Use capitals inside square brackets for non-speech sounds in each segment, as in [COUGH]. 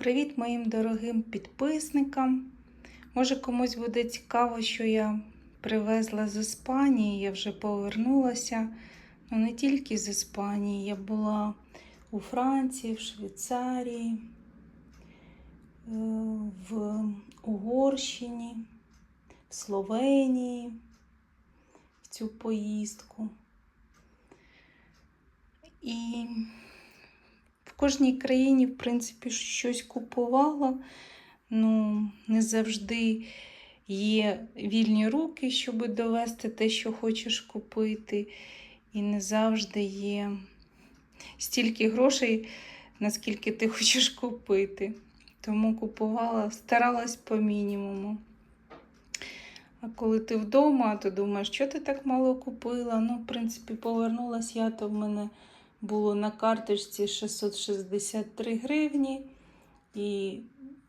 Привіт моїм дорогим підписникам. Може комусь буде цікаво, що я привезла з Іспанії, я вже повернулася. Ну, не тільки з Іспанії, я була у Франції, в Швейцарії, е, в Угорщині, в Словенії в цю поїздку. І кожній країні, в принципі, щось купувала. Ну, не завжди є вільні руки, щоб довести те, що хочеш купити. І не завжди є стільки грошей, наскільки ти [LAUGHS] хочеш купити. Тому купувала, старалась по мінімуму. А коли ти вдома, то думаєш, що ти так мало купила? Ну, в принципі, повернулася я, то в мене було на карточці 663 гривні, і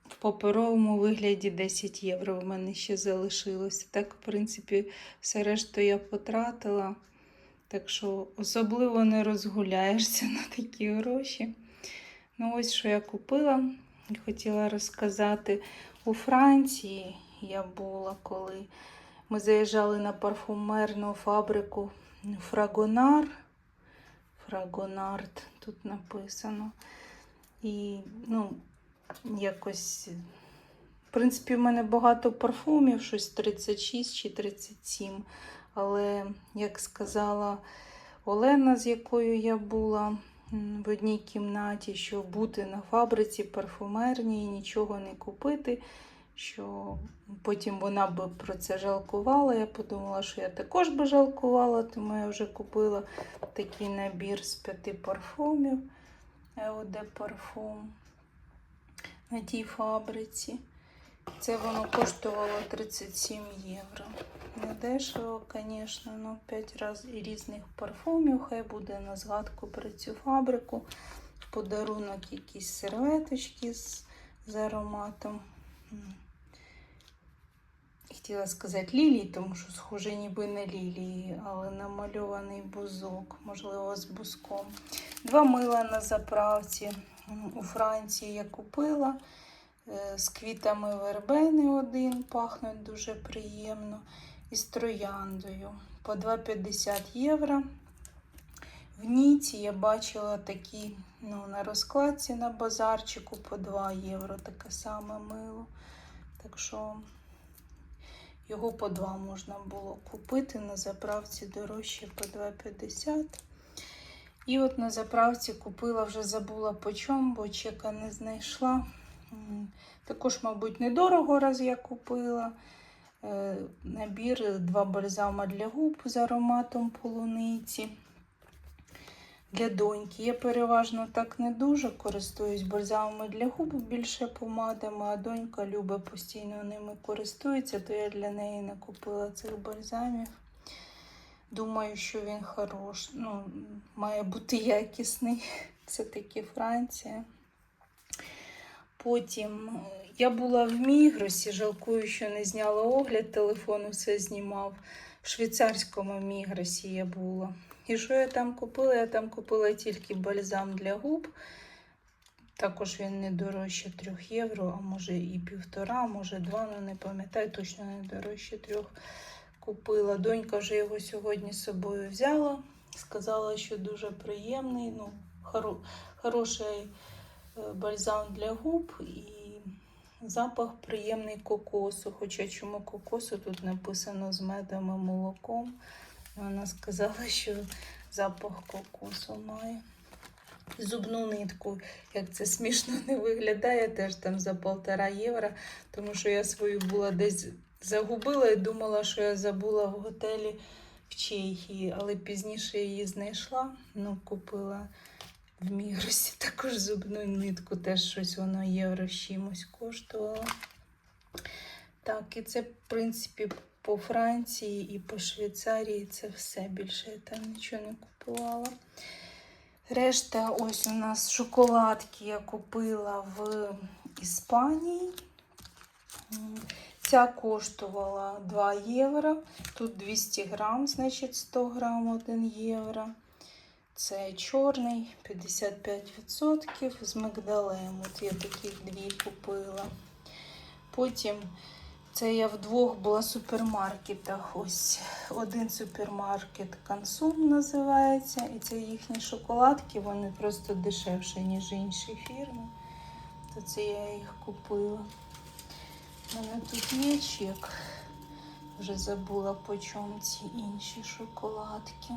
в паперовому вигляді 10 євро в мене ще залишилося. Так, в принципі, все решту я потратила. Так що особливо не розгуляєшся [LAUGHS] на такі гроші. Ну, ось що я купила. Хотіла розказати у Франції. Я була, коли ми заїжджали на парфумерну фабрику Фрагонар. Фрагонард тут написано. І, ну, якось, в принципі, в мене багато парфумів, щось 36 чи 37. Але, як сказала Олена, з якою я була в одній кімнаті, що бути на фабриці парфумерній, нічого не купити, що потім вона би про це жалкувала. Я подумала, що я також би жалкувала, тому я вже купила такий набір з п'яти парфумів. Еоде парфум на тій фабриці. Це воно коштувало 37 євро. Не дешево, звісно, але 5 разів різних парфумів. Хай буде на згадку про цю фабрику. Подарунок якісь серветочки з, з ароматом. Хотіла сказати лілії, тому що схоже ніби на лілії, але намальований бузок, можливо, з бузком. Два мила на заправці у Франції я купила. З квітами вербени один, пахнуть дуже приємно. І з трояндою по 2,50 євро. В Ніці я бачила такі ну, на розкладці на базарчику по 2 євро, таке саме мило. Так що його по 2 можна було купити. На заправці дорожче по 2,50. І от на заправці купила, вже забула по чому, бо чека не знайшла. Також, мабуть, недорого раз я купила. Набір два бальзама для губ з ароматом полуниці. Для доньки. Я переважно так не дуже користуюсь бальзамами для губ, більше помадами, а донька любить постійно ними користується, то я для неї не купила цих бальзамів. Думаю, що він хорош. Ну, має бути якісний. [LAUGHS] Це таки Франція. Потім я була в Мігросі, жалкую, що не зняла огляд, телефон все знімав. В швейцарському Мігросі я була. І що я там купила? Я там купила тільки бальзам для губ. Також він не дорожче 3 євро, а може і півтора, може два, ну не пам'ятаю, точно не дорожче трьох купила. Донька вже його сьогодні з собою взяла. Сказала, що дуже приємний, ну, хоро, хороший бальзам для губ і запах приємний кокосу. Хоча чому кокосу тут написано з медом і молоком. Вона сказала, що запах кокосу має. Зубну нитку, як це смішно не виглядає, теж там за полтора євро, тому що я свою була десь загубила і думала, що я забула в готелі в Чехії, але пізніше її знайшла, ну, купила в Мігросі [LAUGHS] також зубну нитку, теж щось воно євро чимось коштувало. Так, і це, в принципі, по Франції і по Швейцарії це все. Більше я там нічого не купувала. Решта, ось у нас шоколадки я купила в Іспанії. Ця коштувала 2 євро. Тут 200 грам, значить 100 грам 1 євро. Це чорний 55% з мигдалем. От я таких дві купила. Потім це я в двох була супермаркетах. Ось один супермаркет Консум називається. І це їхні шоколадки, вони просто дешевші, ніж інші фірми. То це я їх купила. У мене тут є чек. Вже забула по чому ці інші шоколадки.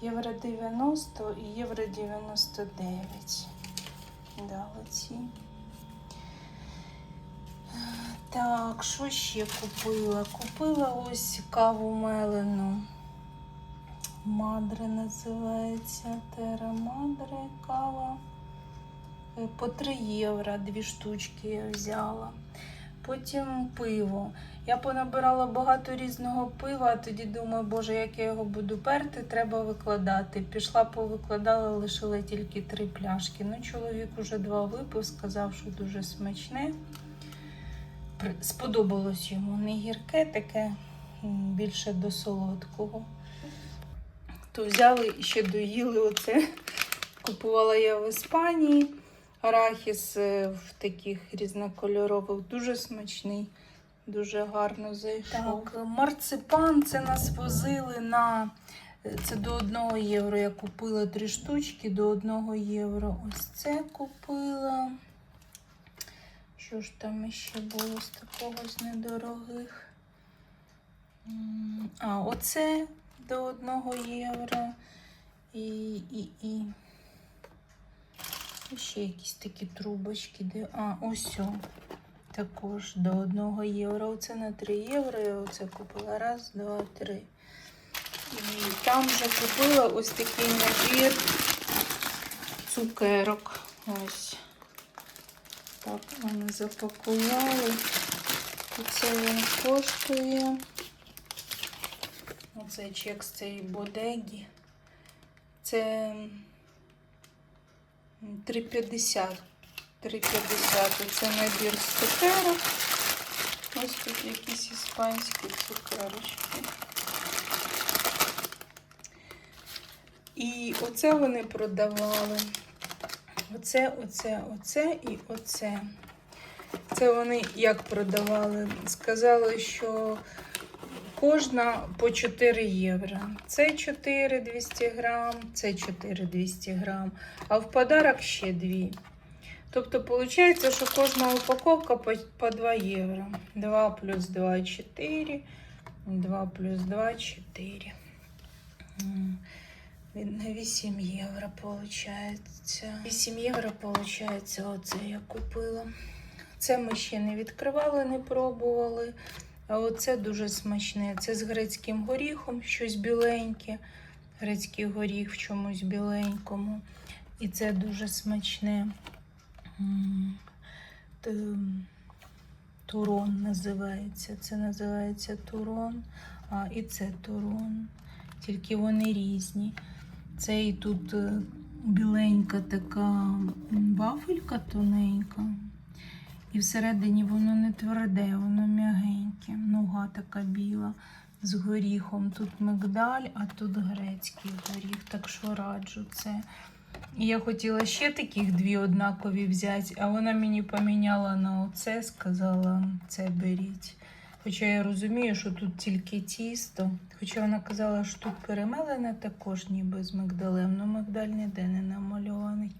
Євро 90 і євро 99. Да, оці. Так, що ще купила? Купила ось каву мелену. Мадре називається. Тера Мадре кава. Е, По 3 євро дві штучки я взяла. Потім пиво. Я понабирала багато різного пива, а тоді думаю, боже, як я його буду перти, треба викладати. Пішла, повикладала, лишила тільки три пляшки. Ну, чоловік уже два випив, сказав, що дуже смачне. Сподобалось йому не гірке, таке більше до солодкого. То взяли і ще доїли оце. Купувала я в Іспанії. Арахіс е, в таких різнокольорових, дуже смачний, дуже гарно зайшов. Так, марципан це нас возили на е, це до 1 євро. Я купила три штучки до 1 євро. Ось це купила. Що ж там ще було з такого з недорогих? А, оце до 1 євро. І, і, і. І Ще якісь такі трубочки. Де... А, ось. Також до 1 євро. Оце на 3 євро. Я оце купила. Раз, два, три. І там вже купила ось такий набір цукерок. Ось. Так, вони запакували. Оце він коштує. Оцей чек з цієї бодеги. Це 3,50. 3,50. Це набір цукерок. Ось тут якісь іспанські цукерочки. І оце вони продавали. Оце, оце, оце і оце. Це вони як продавали? Сказали, що кожна по 4 євро. Це 4 200 грам, це 4 200 грам, а в подарок ще 2. Тобто, виходить, що кожна упаковка по, по 2 євро. 2 плюс 2 4. 2 плюс 2 4. На 8 євро виходить. 8 євро виходить, оце я купила. Це ми ще не відкривали, не пробували. А оце дуже смачне. Це з грецьким горіхом, щось біленьке. Грецький горіх в чомусь біленькому. І це дуже смачне. Турон називається. Це називається турон. А, і це турон. Тільки вони різні. Це і тут е, біленька така вафелька тоненька. І всередині воно не тверде, воно м'ягеньке. Нога така біла з горіхом. Тут мигдаль, а тут грецький горіх. Так що раджу це. І я хотіла ще таких дві однакові взяти, а вона мені поміняла на оце, сказала, це беріть. Хоча я розумію, що тут тільки тісто. Хоча вона казала, що тут перемелене також ніби з мигдалем, але мигдаль ніде не намальований.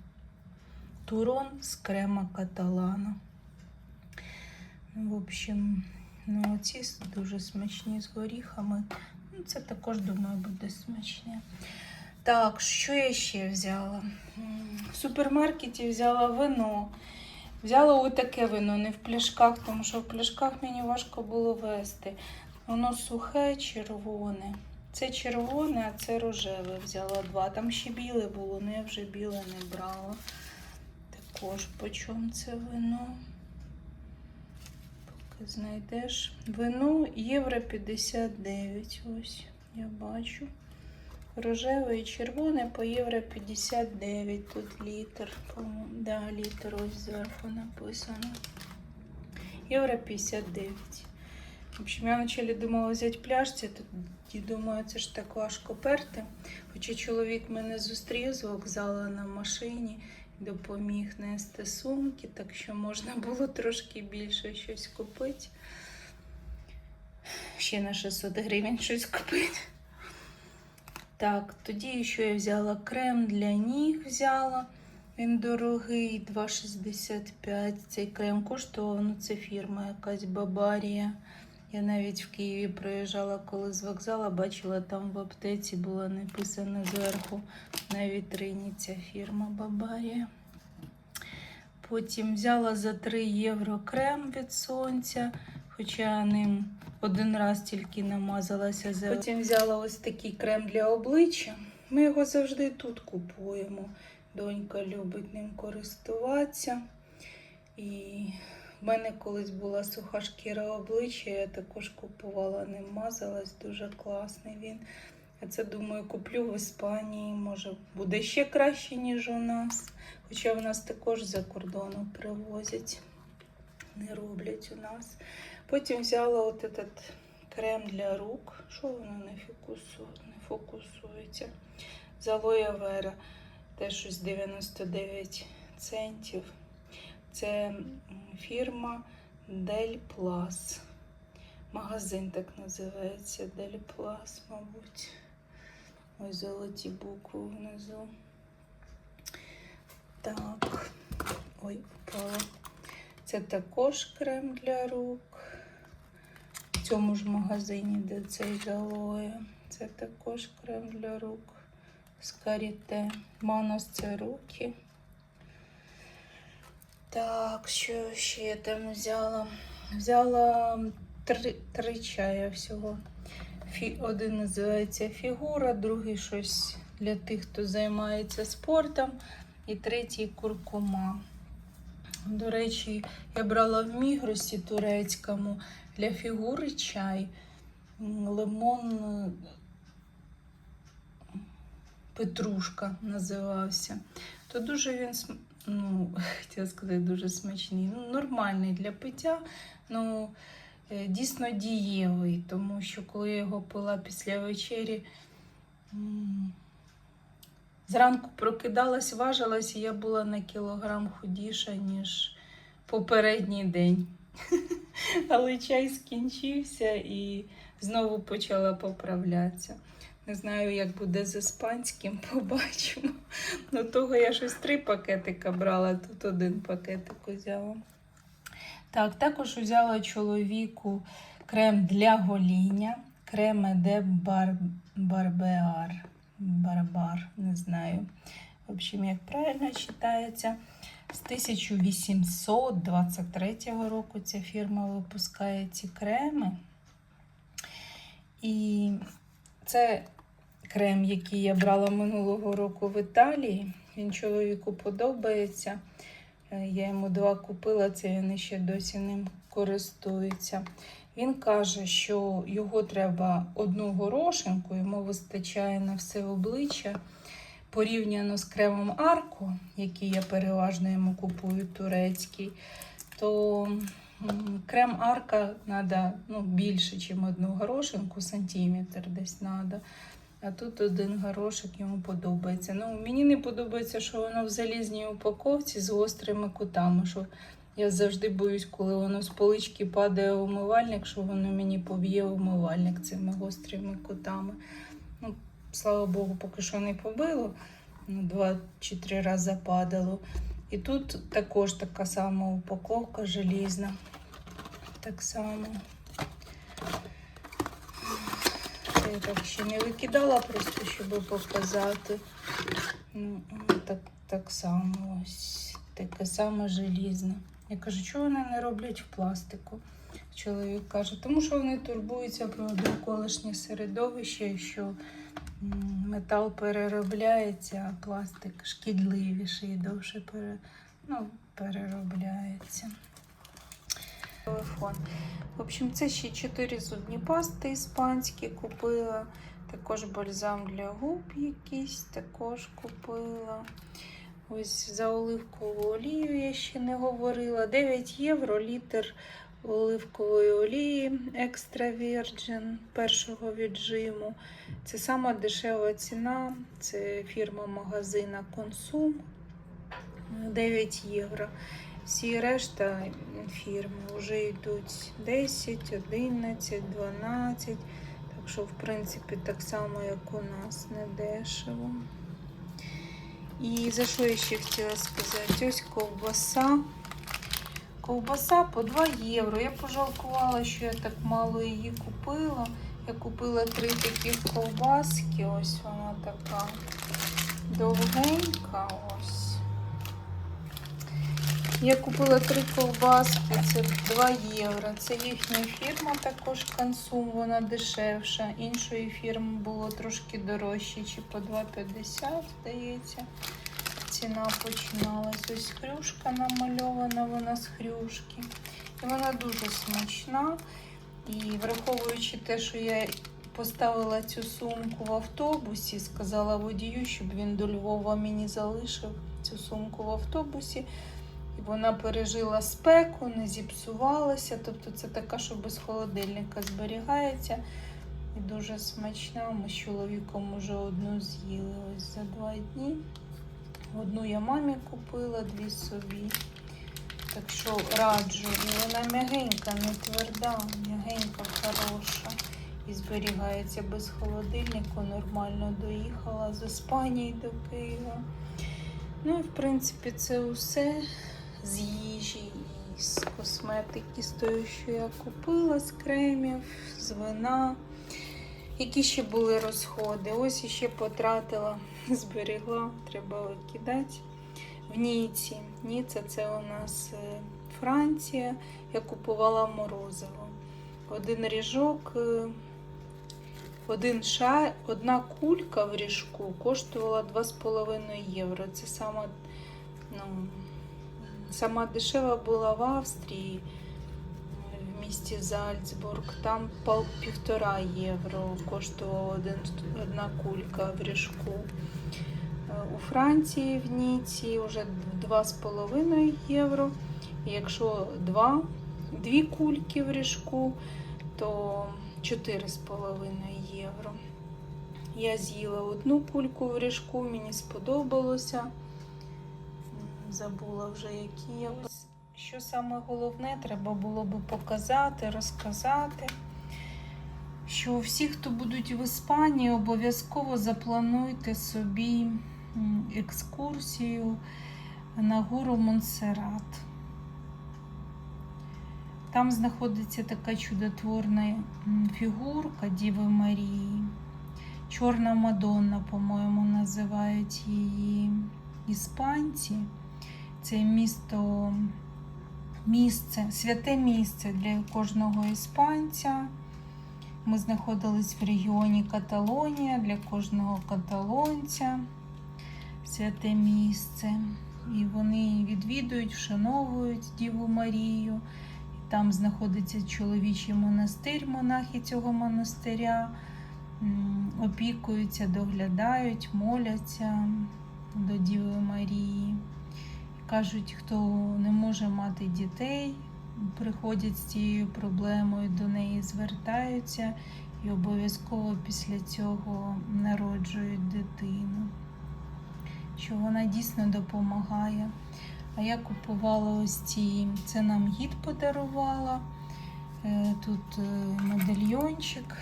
Турон з крема каталана. В общем, ну ці дуже смачні з горіхами. Ну, це також, думаю, буде смачне. Так, що я ще взяла? В супермаркеті взяла вино. Взяла отаке вино, не в пляшках, тому що в пляшках мені важко було вести. Воно сухе, червоне. Це червоне, а це рожеве. Взяла два. Там ще біле було, але я вже біле не брала. Також по чому це вино? Знайдеш. Вино євро 59. Ось, я бачу. Рожеве і червоне по євро 59. Тут літр. Да, літр ось зверху написано. Євро 59. В общем, я вначале думала взяти пляшці, тоді думаю, це ж так важко перти. Хоча чоловік мене зустрів з вокзалу на машині, допоміг нести сумки, так що можна було трошки більше щось купити. Ще на 600 гривень щось купити. Так, тоді ще я взяла крем для ніг взяла. Він дорогий, 2,65. Цей крем коштував, ну це фірма якась Бабарія. Я навіть в Києві проїжджала, коли з вокзалу, бачила, там в аптеці було написано зверху на вітрині ця фірма Бабарія. Потім взяла за 3 євро крем від сонця, хоча ним один раз тільки намазалася. За... Потім взяла ось такий крем для обличчя. Ми його завжди тут купуємо. Донька любить ним користуватися. І в мене колись була суха шкіра обличчя, я також купувала ним, мазалась, дуже класний він. Я це думаю, куплю в Іспанії, може буде ще краще, ніж у нас. Хоча в нас також за кордону привозять, не роблять у нас. Потім взяла от этот крем для рук. Що воно не фокусує, не фокусується? З алоє вера. Теж щось 99 центів. Це фірма Дель Плас. Магазин так називається Дель Плас, мабуть. Ось золоті букви внизу. Так. Ой, впала. Це також крем для рук. В цьому ж магазині, де цей з алоє. Це також крем для рук з каріте. Манос це руки. Так, що ще я там взяла? Взяла три, три чая всього. Фі, один називається фігура, другий щось для тих, хто займається спортом, і третій куркума. До речі, я брала в мігросі турецькому для фігури чай. Лимон Петрушка називався. То дуже він ну, [LAUGHS] хотіла сказати, дуже смачний. Ну, нормальний для пиття. Ну, е, дійсно дієвий, тому що коли я його пила після вечері, зранку прокидалась, важилась, і я була на кілограм худіша, ніж попередній день. [LAUGHS] Але чай скінчився і знову почала поправлятися. Не знаю, як буде з іспанським, [LAUGHS] побачимо. Ну, того я щось три пакетика брала, тут один пакетик взяла. Так, також взяла чоловіку крем для гоління, крем Еде бар... Барбеар. Барбар, не знаю. В общем, як правильно читається. З 1823 року ця фірма випускає ці креми. І це крем, який я брала минулого року в Італії. Він чоловіку подобається. Е, Я йому два купила, це він ще досі ним користується. Він каже, що його треба одну горошинку, йому вистачає на все обличчя. Порівняно з кремом Арко, який я переважно йому купую турецький, то крем Арка треба ну, більше, ніж одну горошинку, сантиметр десь треба. А тут один горошок йому подобається. Ну, мені не подобається, що воно в залізній упаковці з гострими кутами. Що я завжди боюсь, коли воно з полички падає в умивальник, що воно мені поб'є умивальник цими гострими кутами. Ну, слава Богу, поки що не побило. Ну, два чи три рази падало. І тут також така сама упаковка желізна. Так само. Я так ще не викидала, просто щоб показати. Ну, так, так само ось таке саме желізне. Я кажу, чого вони не роблять в пластику? Чоловік каже, тому що вони турбуються про довколишнє середовище, що метал переробляється, а пластик шкідливіший і довше пере, ну, переробляється. Телефон. В общем, це ще 4 зубні пасти іспанські купила. Також бальзам для губ якийсь також купила. Ось за оливкову олію я ще не говорила. 9 євро літр оливкової олії екстра вірджин першого віджиму. Це сама дешева ціна. Це фірма магазина Консум 9 євро. Всі решта фірми вже йдуть 10, 11, 12. Так що, в принципі, так само, як у нас, не дешево. І за що я ще хотіла сказати? Ось ковбаса. Ковбаса по 2 євро. Я пожалкувала, що я так мало її купила. Я купила три таких ковбаски. Ось вона така довгенька. Я купила три ковбаски, це 2 євро. Це їхня фірма також консум, вона дешевша. Іншої фірми було трошки дорожче, чи по 2,50, здається. Ціна починалась. Ось хрюшка намальована, вона з хрюшки. І вона дуже смачна. І враховуючи те, що я поставила цю сумку в автобусі, сказала водію, щоб він до Львова мені залишив цю сумку в автобусі. Вона пережила спеку, не зіпсувалася. Тобто це така, що без холодильника зберігається. І дуже смачна. Ми з чоловіком уже одну з'їли ось за два дні. Одну я мамі купила, дві собі. Так що раджу. І вона м'ягенька, не тверда, м'ягенька, хороша. І зберігається без холодильнику. Нормально доїхала з Іспанії до Києва. Ну і в принципі це усе з їжі і з косметики, з тої, що я купила, з кремів, з вина. Які ще були розходи? Ось іще потратила, [LAUGHS] зберегла, треба викидати. В Ніці. Ніца це у нас е, Франція. Я купувала морозиво. Один ріжок, е, один шар, одна кулька в ріжку коштувала 2,5 євро. Це сама, ну, сама дешева була в Австрії в місті Зальцбург. Там півтора євро коштувала одна кулька в ріжку. Е, У Франції в Ніці вже 2,5 євро. Якщо два, дві кульки в ріжку, то 4,5 євро. Я з'їла одну кульку в ріжку, мені сподобалося. Забула вже, які я. Що саме головне, треба було би показати, розказати. Що всі, хто будуть в Іспанії, обов'язково заплануйте собі екскурсію на гору Монсеррат. Там знаходиться така чудотворна фігурка Діви Марії. Чорна Мадонна, по-моєму, називають її іспанці. Це місто, місце, святе місце для кожного іспанця. Ми знаходились в регіоні Каталонія для кожного каталонця. Святе місце. І вони відвідують, вшановують Діву Марію. Там знаходиться чоловічий монастир, монахи цього монастиря опікуються, доглядають, моляться до Діви Марії. Кажуть, хто не може мати дітей, приходять з цією проблемою, до неї звертаються і обов'язково після цього народжують дитину. Що вона дійсно допомагає. А я купувала ось ці, це нам гід подарувала. Е, Тут е, медальйончик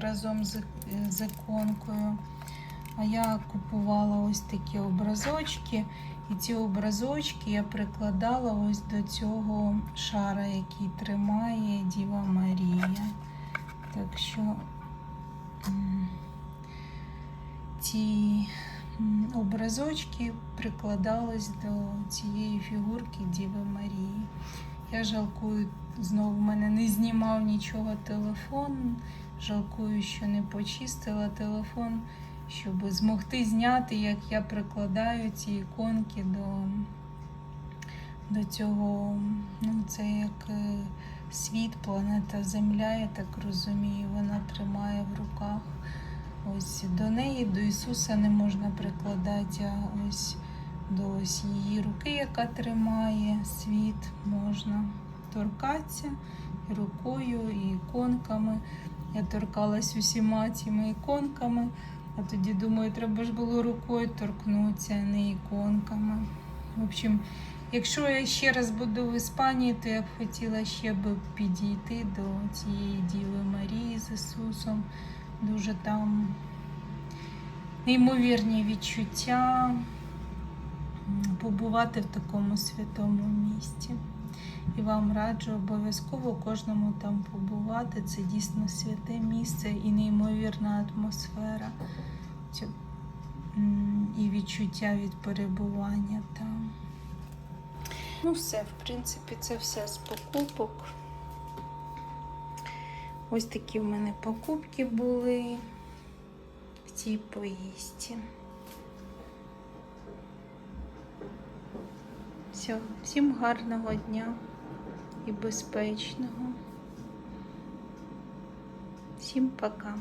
разом з, з іконкою. А я купувала ось такі образочки. І ці образочки я прикладала ось до цього шара, який тримає Діва Марія. Так що ці образочки прикладались до цієї фігурки Діви Марії. Я жалкую, знову в мене не знімав нічого телефон. Жалкую, що не почистила телефон, щоб змогти зняти, як я прикладаю ці іконки до, до цього. Ну, це як е, світ, планета Земля, я так розумію, вона тримає в руках. Ось до неї, до Ісуса не можна прикладати, а ось до ось її руки, яка тримає світ, можна. торкатися і рукою, і іконками. Я торкалась усіма цими іконками, а тоді думаю, треба ж було рукою торкнутися, а не іконками. В общем, якщо я ще раз буду в Іспанії, то я б хотіла ще б підійти до цієї Діви Марії з Ісусом. Дуже там неймовірні відчуття побувати в такому святому місті. І вам раджу обов'язково кожному там побувати. Це дійсно святе місце і неймовірна атмосфера. І відчуття від перебування там. Ну, все, в принципі, це все з покупок. Ось такі в мене покупки були в цій поїздці. Все, всім гарного дня і безпечного. Всім пока.